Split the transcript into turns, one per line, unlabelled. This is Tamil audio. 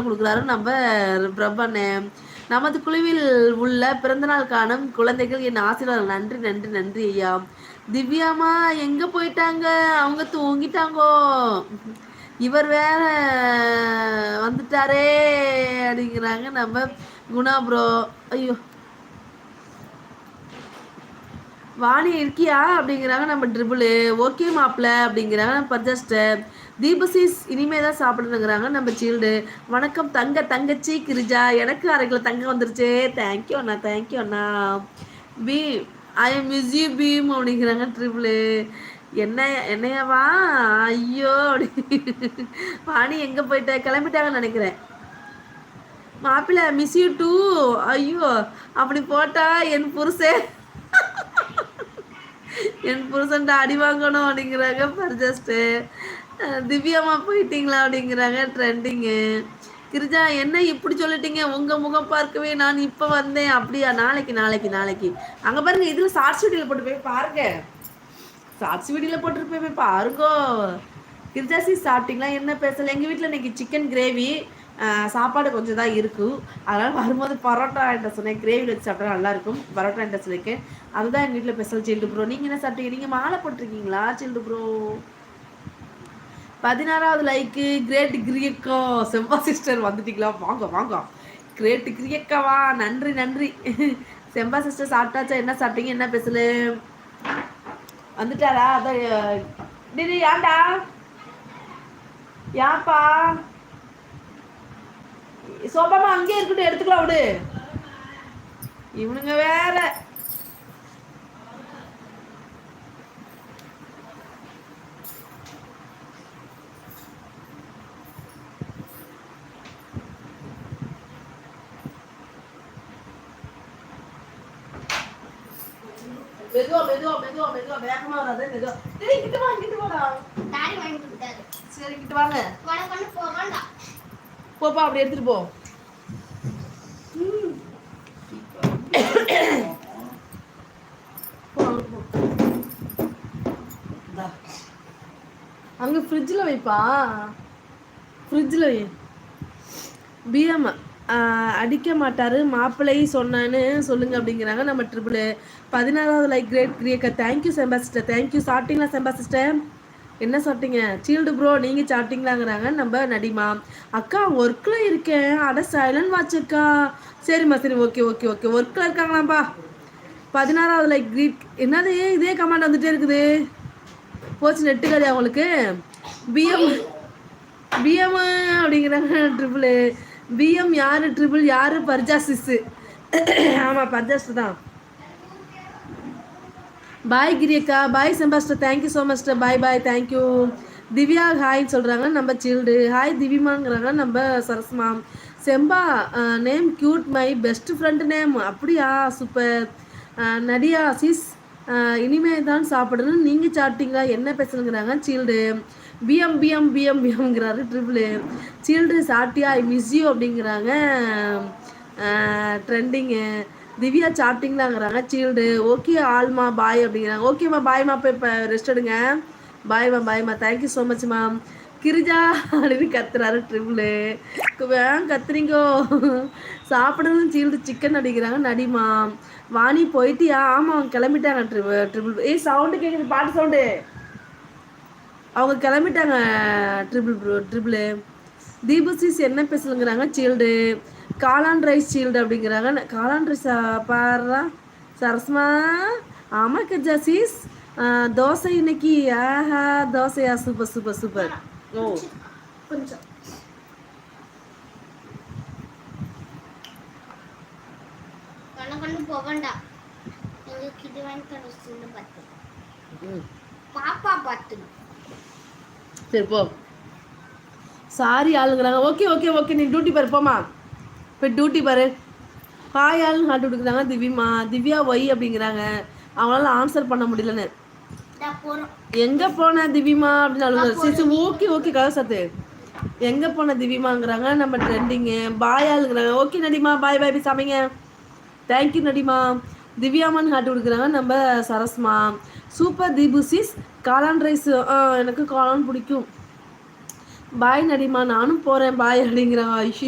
கொடுக்குறாரு. நம்ம பிரபன்னு நமது குழுவில் உள்ள பிறந்தநாள் காணும் குழந்தைகள் என் ஆசீர்வாதம். நன்றி நன்றி நன்றி ஐயா. திவ்யாமா எங்க போயிட்டாங்க? அவங்க தூங்கிட்டாங்கோ. இவர் வேற வந்துட்டாரே அப்படிங்கிறாங்க நம்ம குணா ப்ரோ. ஐயோ. வாணி இருக்கியா? அப்படிங்கிறாங்க நம்ம ட்ரிபிள். ஓகே மாப்பிள்ள அப்படிங்கிறாங்க நம்ம பர்ஜஸ்டர் தீபசீஸ் இனிமே தான் சாப்பிடணுங்கிறாங்க நம்ம சீல்டு. வணக்கம் தங்க தங்கச்சி கிரிஜா. எனக்கு அரை கிலோ தங்கம் வந்துருச்சு. தேங்க்யூ அண்ணா thank you Anna. Bheem I miss you Bheem அப்படிங்கிறாங்க ட்ரிபிள். என்ன என்னையவா? ஐயோ அப்படி. வாணி எங்கே போயிட்ட? கிளம்பிட்டாங்கன்னு நினைக்கிறேன். மாப்பிள்ள மிஸ் யூ டூ ஐயோ அப்படி போட்டா என் புருஷன் என் புருஷன்ட்ட அடி வாங்கணும் அப்படிங்கிறாங்க பர்ஜஸ்ட்டு திவ்யாமா போயிட்டீங்களா அப்படிங்கிறாங்க ட்ரெண்டிங்கு கிரிஜா என்ன இப்படி சொல்லிட்டீங்க? உங்கள் முகம் பார்க்கவே நான் இப்போ வந்தேன். அப்படியா? நாளைக்கு நாளைக்கு நாளைக்கு. அங்கே பாருங்க இதில் ஷார்ட்ஸ் வீடியில் போட்டு போய் பாருங்க. ஷார்ட்ஸ் வீடியில் போட்டு போய் பாருங்கோ. கிரிஜாசி சாப்பிட்டீங்களா? என்ன பேசல? எங்கள் வீட்டில் இன்னைக்கு சிக்கன் கிரேவி சாப்பாடு கொஞ்சம் தான் இருக்கும் அதனால் வரும்போது பரோட்டா என்ற சொன்னேன். கிரேவி வச்சு சாப்பிட்டா நல்லாயிருக்கும் பரோட்டா என்ற சொல்லியிருக்கேன். அதுதான் எங்கள் வீட்டில் ஸ்பெஷல் சில்டு ப்ரோ நீங்கள் என்ன சாப்பிட்டீங்க? நீங்கள் மாலை போட்டிருக்கீங்களா சில்டு ப்ரோ பதினாறாவது லைக்கு கிரேட் கிரியக்கா. செம்பா சிஸ்டர் வந்துட்டீங்களா? வாங்க வாங்க. கிரேட் கிரியக்காவா? நன்றி நன்றி. செம்பா சிஸ்டர் சாப்பிட்டாச்சா? என்ன சாப்பிட்டீங்க? என்ன பேசல வந்துட்டாரா அதான் ஏன்டா? ஏன்ப்பா? சோபாமா அங்கேயே இருக்கட்டும் எடுத்துக்கலாம் விடு. இவனுங்க வேற. மெதுவா மெதுவா மெதுவா மெதுவா வேகமா வராது மெதுவா. டேய் கிட்ட வா கிட்ட வாடா.
வாங்கி கொடுத்தாரு
சரி கிட்ட வாங்க.
வடக்கொண்டு போக வேண்டாம்.
போப்பா அப்படி எடுத்துட்டு போ. அங்க ஃப்ரிட்ஜில் வைப்பா. ஃப்ரிட்ஜில் வை. பிஎம் அடிக்க மாட்டாரு. மாப்பிள்ளை சொன்னான்னு சொல்லுங்க அப்படிங்கிறாங்க நம்ம ட்ரிபிள் பதினாறாவது லைக் கிரேட் கிரியக்கர் தேங்க்யூ செம்பா சிஸ்டர் தேங்க்யூ சாப்பிட்டீங்களா செம்பா சிஸ்டர் என்ன சாப்பிட்டீங்க? சீல்டு ப்ரோ நீங்கள் சாப்பிட்டீங்களாங்கிறாங்க நம்ம நடிமா. அக்கா ஒர்க்கில் இருக்கேன். அட சைலண்ட் வாட்சுக்கா சரிம்மா சரி ஓகே ஓகே ஓகே ஒர்க்கில் இருக்காங்களாம்ப்பா பதினாறாவது லைக் கிரீட் என்னது? இதே கமாண்ட் வந்துட்டே இருக்குது. போச்சு நெட்டு கதை அவங்களுக்கு. பிஎம் பிஎம் அப்படிங்கிறாங்க ட்ரிபிள் பிஎம் யார் ட்ரிபிள் யார்? பர்ஜாசிஸ். ஆமாம் பர்ஜாஸ் தான். பாய் கிரியக்கா bye செம்பாஸ்டர் thank you so much bye bye thank you Divya ஹாய்ன்னு சொல்கிறாங்க நம்ம சில்டு ஹாய் திவிமாங்கிறாங்க நம்ம சரஸ்மா Semba name cute my best friend name அப்படியா? சூப்பர் நடியா சிஸ் இனிமே தான் சாப்பிடணும். நீங்கள் சாப்பிட்டீங்களா? என்ன பேசணுங்கிறாங்க. சீல்டு பிஎம் பிஎம் பிஎம் பிஎம்ங்கிறாரு ட்ரிபிள் சீல்டு சாட்டியா ஐ மிஸ் யூ அப்படிங்கிறாங்க. ட்ரெண்டிங்கு திவ்யா சாப்பிட்டீங்களாங்கிறாங்க. சீல்டு ஓகே ஆல்மா பாய் அப்படிங்கிறாங்க. ஓகேம்மா பாய்மா இப்போ இப்போ ரெஸ்ட் எடுங்க. பாய்மா பாய்மா தேங்க்யூ ஸோ மச்மா கிரிஜா அப்படின்னு கத்துறாரு ட்ரிபிளு வேன் கத்துறீங்கோ? சாப்பிடணும் சீல்டு சிக்கன் அடிக்கிறாங்க நடிமா வாணி போயிட்டியா? ஆமாம் அவங்க கிளம்பிட்டாங்க ட்ரிபிள் ட்ரிபிள் ஏய் சவுண்டு கேட்குது பாட்டு சவுண்டு அவங்க கிளம்பிட்டாங்க ட்ரிபிள் ப்ரோ ட்ரிபிள் தீபசிஸ் என்ன பேசலுங்கிறாங்க சீல்டு காளான் ரைஸ் சீல்டு அப்படிங்கிறாங்க. காளான் ரைஸ் பாடுறா சரஸ்மா. ஆமாம் கஜாசிஸ் தோசை இன்னைக்கு. ஆஹா தோசையா? Super super super. ஓ.
கொஞ்சம் வடக்கொண்டு போக வேண்டாம் எங்களுக்கு இது வாங்கி தரணும் பார்த்து.
ம்.
பாப்பா பார்த்து
சரி போ. சாரி ஆளுங்கிறாங்க. Okay okay okay. நீ டியூட்டி பாரு போமா இப்போ டியூட்டி பாரு. ஆளுன்னு ஹாட்டு கொடுக்குறாங்க. திவ்யமா திவ்யா ஒய் அப்படிங்கிறாங்க. அவங்களால ஆன்சர் பண்ண முடியலன்னு. எங்கே போன திவ்யமா அப்படின்னு சரி ஓகே ஓகே கதை சத்து. எங்கே போன திவ்யமாங்கிறாங்க நம்ம ட்ரெண்டிங்கு பாய் ஆளுங்கிறாங்க ஓகே நடிமா. பாய் பாய் போய் சமைங்க தேங்க்யூ நடிமா. திவ்யாமான்னு ஹாட்டு கொடுக்குறாங்க. நம்ம சரஸ்மா. சூப்பர் தீபுசிஸ் காளான் ரைஸ் எனக்கு காளான் பிடிக்கும். பாய் நடிமா. நானும் போகிறேன் பாய் அப்படிங்கிறான் ஐஷு